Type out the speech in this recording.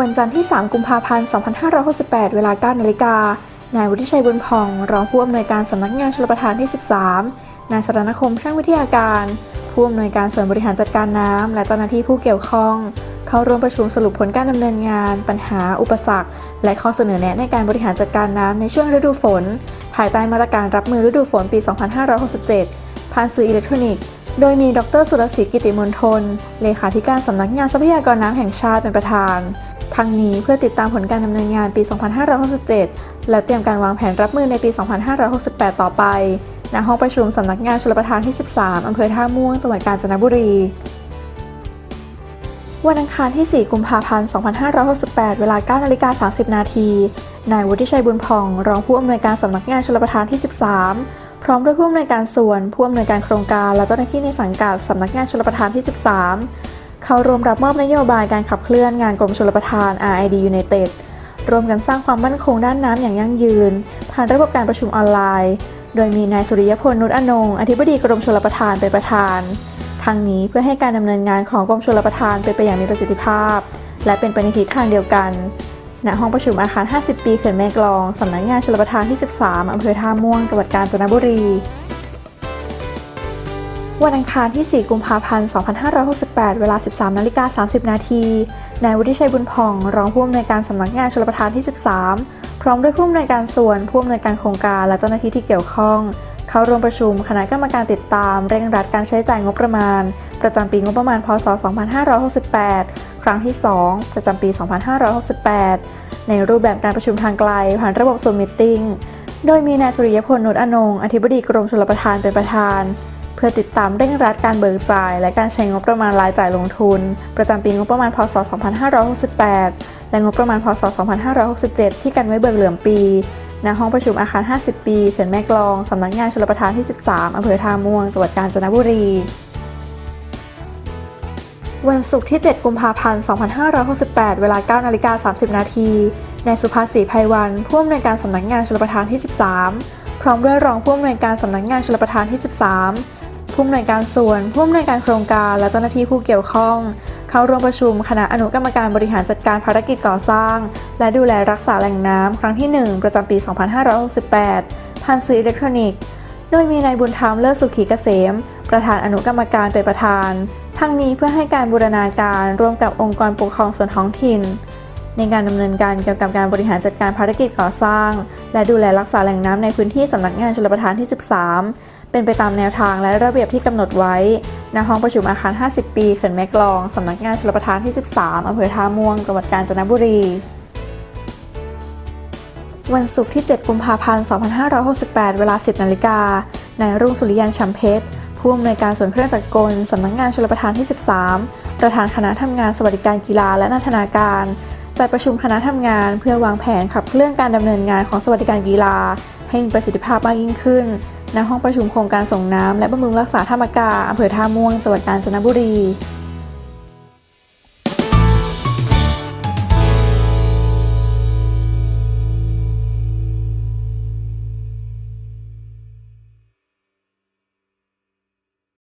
วันจันทร์ที่ 3 กุมภาพันธ์ 2568 เวลา 9 นาฬิกา นายวุฒิชัยบุญพอง รองผู้อำนวยการสำนักงานชลประทานที่ 13 นายสรณคมช่างวิทยาการ ผู้อำนวยการส่วนบริหารจัดการน้ำ และเจ้าหน้าที่ผู้เกี่ยวข้อง เข้าร่วมประชุมสรุปผลการดำเนินงาน ปัญหา อุปสรรค และข้อเสนอแนะในการบริหารจัดการน้ำในช่วงฤดูฝน ภายใต้มาตรการรับมือฤดูฝนปี 2567 ผ่านสื่ออิเล็กทรอนิกส์โดยมีดรสุรศรีกิติมนทน เลขาธิการสำนักงานทรัพยากรน้ำแห่งชาติเป็นประธาน ทั้งนี้เพื่อติดตามผลการดำเนินงานปี 2567 และเตรียมการวางแผนรับมือในปี 2568 ต่อไปณห้องประชุมสำนักงานชลประทานที่ 13 อำเภอท่าม่วง จังหวัดกาญจนบุรี วันอังคารที่ 4 กุมภาพันธ์ 2568 เวลา9นาฬิกา 30 นาที นายวุฒิชัยบุญพอง รองผู้อำนวยการสำนักงานชลประทานที่ 13 พร้อมด้วยผู้อำนวยการส่วน ผู้อำนวยการโครงการ และเจ้าหน้าที่ในสังกัดสำนักงานชลประทานที่ 13 เข้าร่วมรับมอบนโยบายการขับเคลื่อนงานกรมชลประทาน RID United ร่วมกันสร้างความมั่นคงด้านน้ำอย่างยั่งยืน ผ่านระบบการประชุมออนไลน์ โดยมีนายสุริยพลนุชอนง อธิบดีกรมชลประทานเป็นประธาน ทั้งนี้เพื่อให้การดำเนินงานของกรมชลประทานเป็นไปอย่างมีประสิทธิภาพ และเป็นไปในทิศทางเดียวกัน ณ ห้องประชุมอาคาร 50 ปีเขื่อนแม่กลอง สำนักงานชลประทานที่ 13 อำเภอท่าม่วง จังหวัดกาญจนบุรี วันอังคารที่ 4 กุมภาพันธ์ 2568 เวลา 13นาฬิกา30 นาทีนายวุฒิชัยบุญพอง รองผู้อำนวยการสำนักงานชลประทานที่ 13 พร้อมด้วยผู้อำนวยการส่วนผู้อำนวยการโครงการและเจ้าหน้าที่ที่เกี่ยวข้อง เข้าร่วมประชุมคณะกรรมการติดตาม เร่งรัดการใช้จ่ายงบประมาณ ประจำปีงบประมาณ พศ 2568 ครั้งที่ 2 ประจำปี 2568 ในรูปแบบการประชุมทางไกล ผ่านระบบซูมมิทติ้งโดยมีนายสุริยพลนุชอนงอธิบดีกรมชลประทานเป็นประธาน เพื่อติดตามเร่งรัดการเบิกจ่าย และการใช้งบประมาณรายจ่ายลงทุน ประจำปีงบประมาณพศ 2568 และงบประมาณพศ 2567 ที่กันไว้เบิกเหลื่อมปีณห้องประชุมอาคาร 50 ปีเขื่อนแม่กลอง สำนักงานชลประทานที่ 13 อำเภอท่าม่วง จังหวัดกาญจนบุรี วันศุกร์ที่ 7 กุมภาพันธ์ 2568 เวลา 9 นาฬิกา 30 นาทีนายสุภาษีภัยวัน ผู้อำนวยการสำนักงานชลประทานที่ 13 พร้อมด้วยรองผู้อำนวยการสำนักงานชลประทานที่ 13 ผู้อำนวยการส่วน ผู้อำนวยการโครงการและเจ้าหน้าที่ผู้เกี่ยวข้อง เข้าร่วมประชุมคณะอนุกรรมการบริหารจัดการภารกิจก่อสร้าง และดูแลรักษาแหล่งน้ำครั้งที่ 1 ประจำปี 2568ผ่านสื่ออิเล็กทรอนิกส์ โดยมีนายบุญธรรมเลิศสุขีเกษม ประธานอนุกรรมการเป็นประธาน ทั้งนี้เพื่อให้การบูรณาการร่วมกับองค์กรปกครองส่วนท้องถิ่น ในการดำเนินการเกี่ยวกับการบริหารจัดการภารกิจก่อสร้าง และดูแลรักษาแหล่งน้ำในพื้นที่สำนักงานชลประทานที่ 13 เป็นไปตามแนวทางและระเบียบที่กำหนดไว้ณห้องประชุมอาคาร 50 ปีเขื่อนแม่กลอง สำนักงานชลประทานที่ 13 อำเภอท่าม่วง จังหวัดกาญจนบุรี วันศุกร์ที่ 7 กุมภาพันธ์ 2568 เวลา 10 นาฬิกานายรุ่งสุริยันชัมเพชร ผู้อำนวยการส่วนเครื่องจักรกล สำนักงานชลประทานที่ 13 ประธานคณะทำงานสวัสดิการกีฬาและนันทนาการจัดประชุมคณะทำงานเพื่อวางแผนขับเคลื่อนการดำเนินงานของสวัสดิการกีฬา ให้มีประสิทธิภาพมากยิ่งขึ้น ณห้องประชุมโครงการส่งน้ำและบำรุงรักษาท่ามกาอำเภอท่าม่วงจังหวัดกาญจนบุรี